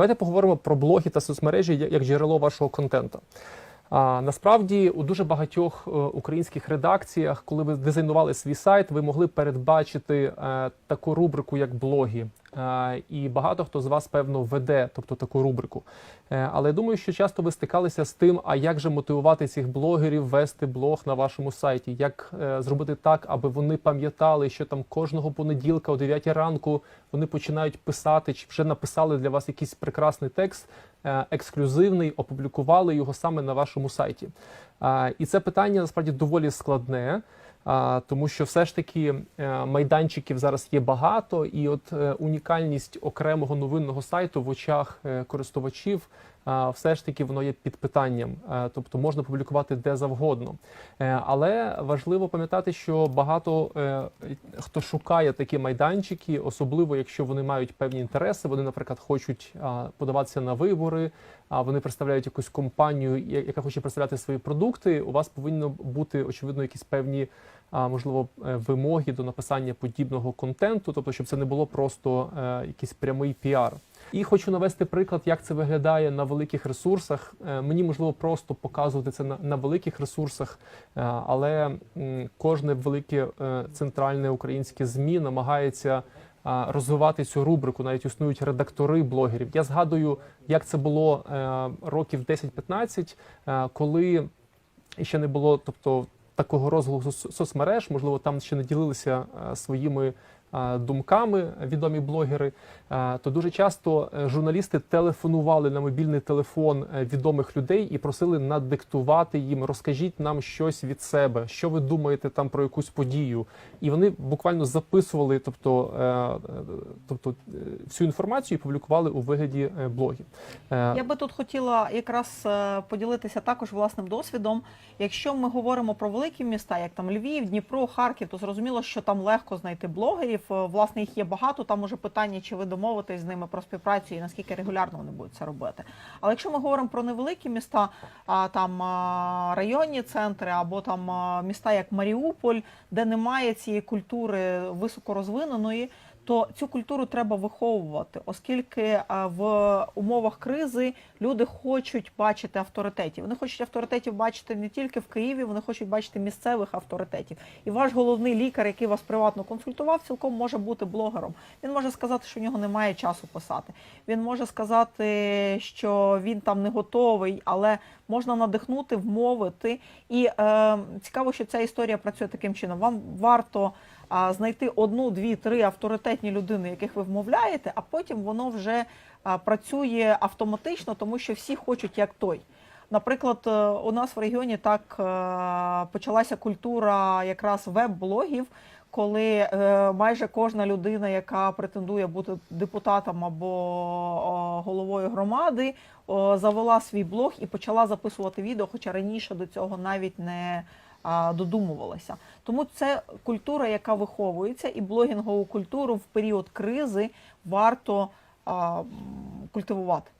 давайте поговоримо про блоги та соцмережі як джерело вашого контенту. А насправді у дуже багатьох е, українських редакціях, коли ви дизайнували свій сайт, ви могли передбачити е, таку рубрику, як блоги. Е, і багато хто з вас, певно, веде, тобто таку рубрику. Е, але я думаю, що часто ви стикалися з тим, а як же мотивувати цих блогерів вести блог на вашому сайті, як е, зробити так, аби вони пам'ятали, що там кожного понеділка о 9 ранку вони починають писати, чи вже написали для вас якийсь прекрасний текст, ексклюзивний, опублікували його саме на вашому сайті. І це питання насправді доволі складне. Тому що все ж таки е, майданчиків зараз є багато, і от е, унікальність окремого новинного сайту в очах е, користувачів все ж таки воно є під питанням, тобто можна публікувати де завгодно. Е, Але важливо пам'ятати, що багато е, хто шукає такі майданчики, особливо якщо вони мають певні інтереси. Вони, наприклад, хочуть подаватися на вибори, а вони представляють якусь компанію, яка хоче представляти свої продукти. У вас повинно бути очевидно якісь певні. Можливо, е, вимоги до написання подібного контенту, тобто, щоб це не було просто якийсь прямий піар. І хочу навести приклад, як це виглядає на великих ресурсах. Е, Мені можливо просто показувати це на, на великих ресурсах, е, але кожне велике е, центральне українське змі намагається розвивати цю рубрику. Навіть існують редактори блогерів. Я згадую, як це було років 10-15, е, коли ще не було, тобто такого розголосу соцмереж, можливо, там ще не ділилися своїми думками відомі блогери. То дуже часто е, журналісти телефонували на мобільний телефон е, відомих людей і просили надиктувати їм, розкажіть нам щось від себе, що ви думаєте там про якусь подію. І вони буквально записували, тобто, е, тобто всю інформацію і публікували у вигляді блогів. Я би тут хотіла якраз поділитися також власним досвідом. Якщо ми говоримо про великі міста, як там Львів, Дніпро, Харків, то зрозуміло, що там легко знайти блогерів. Е, Власне, їх є багато. Там уже питання, чи ви домовитесь з ними про співпрацю і наскільки регулярно вони будуть це робити. Але якщо ми говоримо про невеликі міста, там районні центри або там міста як Маріуполь, де немає цієї культури високорозвиненої, то цю культуру треба виховувати, оскільки в умовах кризи люди хочуть бачити авторитетів. Вони хочуть авторитетів бачити не тільки в Києві, вони хочуть бачити місцевих авторитетів. І ваш головний лікар, який вас приватно консультував, цілком може бути блогером. Він може сказати, що в нього немає часу писати. Він може сказати, що він там не готовий, але можна надихнути, вмовити. І е, цікаво, що ця історія працює таким чином. Вам варто а, знайти одну, дві, три авторитетні людини, яких ви вмовляєте, а потім воно вже працює автоматично, тому що всі хочуть як той. Наприклад, е, у нас в регіоні так е, почалася культура якраз веб-блогів, коли е, майже кожна людина, яка претендує бути депутатом або головою громади, завела свій блог і почала записувати відео, хоча раніше до цього навіть не додумувалася. Тому це культура, яка виховується, і блогінгову культуру в період кризи варто культивувати.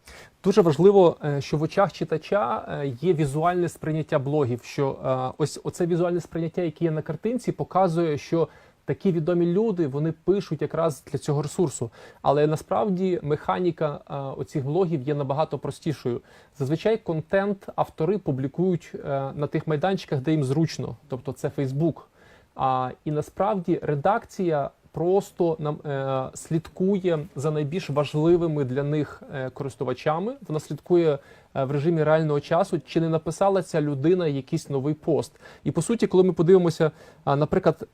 Дуже важливо, е, що в очах читача е, є візуальне сприйняття блогів. Що е, ось оце візуальне сприйняття, яке є на картинці, показує, що такі відомі люди вони пишуть якраз для цього ресурсу. Але насправді механіка е, оцих блогів є набагато простішою. Зазвичай контент автори публікують е, на тих майданчиках, де їм зручно, тобто це Фейсбук. А і насправді редакція просто нам е, слідкує за найбільш важливими для них е, користувачами. Вона слідкує е, в режимі реального часу, чи не написала ця людина якийсь новий пост. І по суті, коли ми подивимося, наприклад,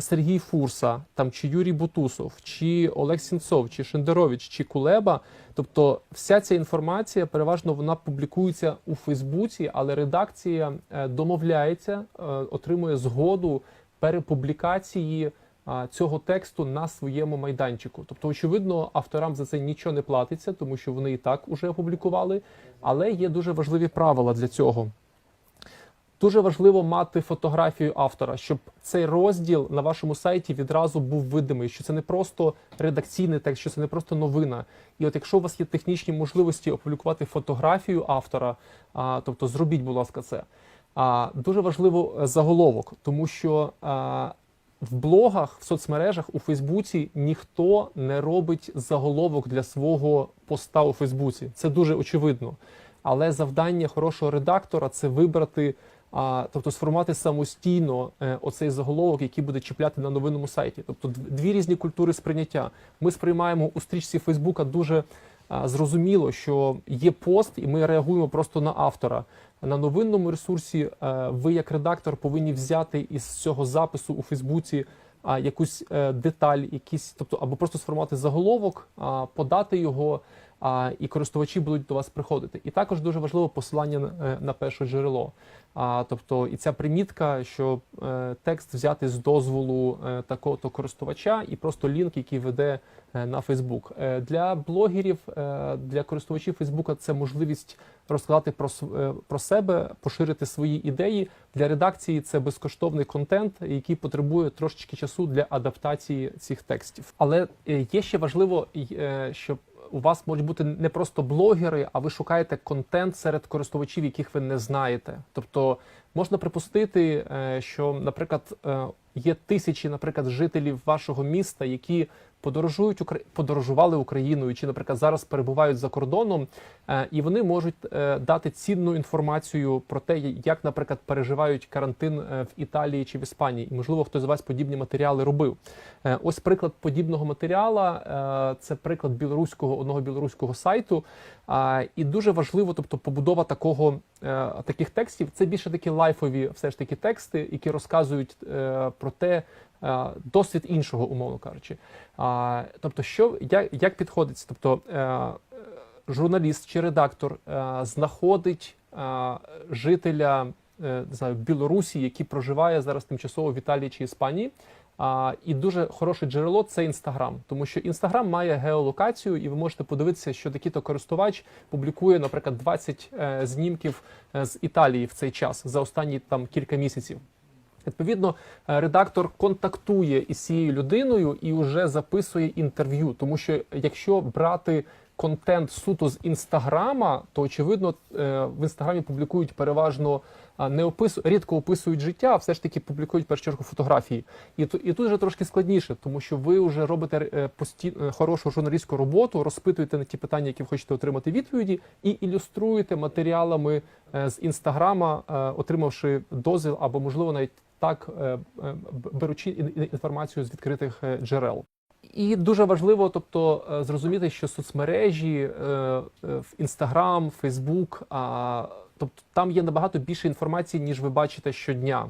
Сергій Фурса, там чи Юрій Бутусов, чи Олег Сінцов, чи Шендерович, чи Кулеба. Тобто, вся ця інформація переважно вона публікується у Фейсбуці, але редакція домовляється, отримує згоду перепублікації цього тексту на своєму майданчику. Тобто, очевидно, авторам за це нічого не платиться, тому що вони і так уже опублікували. Але є дуже важливі правила для цього. Дуже важливо мати фотографію автора, щоб цей розділ на вашому сайті відразу був видимий, що це не просто редакційний текст, що це не просто новина. І от якщо у вас є технічні можливості опублікувати фотографію автора, а, тобто зробіть, будь ласка, це. А, дуже важливо е, заголовок, тому що а, в блогах, в соцмережах, у Фейсбуці ніхто не робить заголовок для свого поста у Фейсбуці. Це дуже очевидно. Але завдання хорошого редактора це вибрати, а, тобто сформувати самостійно е, оцей заголовок, який буде чіпляти на новинному сайті. Тобто дві різні культури сприйняття. Ми сприймаємо у стрічці Фейсбука дуже зрозуміло, що є пост, і ми реагуємо просто на автора. На новинному ресурсі е, ви, як редактор, повинні взяти із цього запису у Фейсбуці якусь е, деталь, якісь, тобто або просто сформувати заголовок, подати його, а, і користувачі будуть до вас приходити. І також дуже важливо посилання на, е, на перше джерело. А, тобто, і ця примітка, що е, текст взяти з дозволу е, такого-то користувача, і просто лінк, який веде е, на Фейсбук. Е, для блогерів, е, для користувачів Фейсбука це можливість розказати про, е, про себе, поширити свої ідеї. Для редакції це безкоштовний контент, який потребує трошечки часу для адаптації цих текстів. Але е, є ще важливо, е, щоб у вас можуть бути не просто блогери, а ви шукаєте контент серед користувачів, яких ви не знаєте. Тобто можна припустити, е, що, наприклад, е, є тисячі, наприклад, жителів вашого міста, які подорожують подорожували Україною, чи, наприклад, зараз перебувають за кордоном, е, і вони можуть е, дати цінну інформацію про те, як, наприклад, переживають карантин е, в Італії чи в Іспанії. І можливо, хтось з вас подібні матеріали робив. Ось приклад подібного матеріала. е, Це приклад білоруського одного білоруського сайту. І дуже важливо, тобто, побудова такого е, таких текстів. Це більше такі лайфові, все ж таки тексти, які розказують е, про те. е, Досвід іншого, умовно кажучи. А, тобто, що як, як підходиться? Тобто е, журналіст чи редактор е, знаходить е, жителя е, не знаю, Білорусі, який проживає зараз тимчасово в Італії чи Іспанії. А, і дуже хороше джерело це Інстаграм, тому що Інстаграм має геолокацію, і ви можете подивитися, що такий-то користувач публікує, наприклад, 20 е, знімків е, з Італії в цей час за останні там кілька місяців. Відповідно, е, редактор контактує із цією людиною і вже записує інтерв'ю. Тому що якщо брати контент суто з інстаграма, то очевидно е, в інстаграмі публікують переважно не опису, рідко описують життя, а все ж таки публікують в першу чергу фотографії. І і тут вже трошки складніше, тому що ви вже робите е, пості, е, хорошу журналістську роботу, розпитуєте на ті питання, які ви хочете отримати відповіді, і ілюструєте матеріалами з інстаграма, отримавши дозвіл або можливо навіть так беручи ін- ін- інформацію з відкритих джерел. І дуже важливо, тобто, е, зрозуміти, що соцмережі е, е, в Інстаграм, Фейсбук, а тобто там є набагато більше інформації, ніж ви бачите щодня.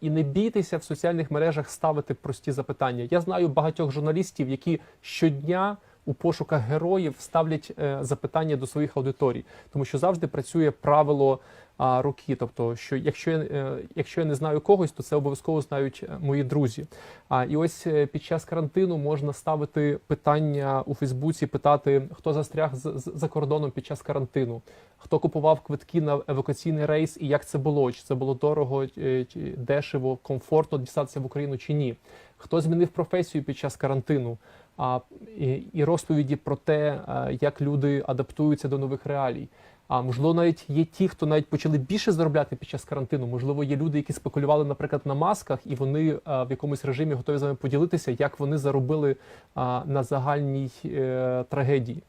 І не бійтеся в соціальних мережах ставити прості запитання. Я знаю багатьох журналістів, які щодня у пошуках героїв ставлять запитання до своїх аудиторій, тому що завжди працює правило а, руки. Тобто, що якщо я, е, якщо я не знаю когось, то це обов'язково знають е, мої друзі. А і ось е, під час карантину можна ставити питання у Фейсбуці, питати, хто застряг за кордоном під час карантину, хто купував квитки на евакуаційний рейс і як це було? Чи це було дорого, дешево, комфортно дістатися в Україну чи ні? Хто змінив професію під час карантину? А і, розповіді про те, як люди адаптуються до нових реалій. А можливо, навіть є ті, хто навіть почали більше заробляти під час карантину. Можливо, є люди, які спекулювали, наприклад, на масках, і вони а, в якомусь режимі готові з вами поділитися, як вони заробили а, на загальній е, трагедії.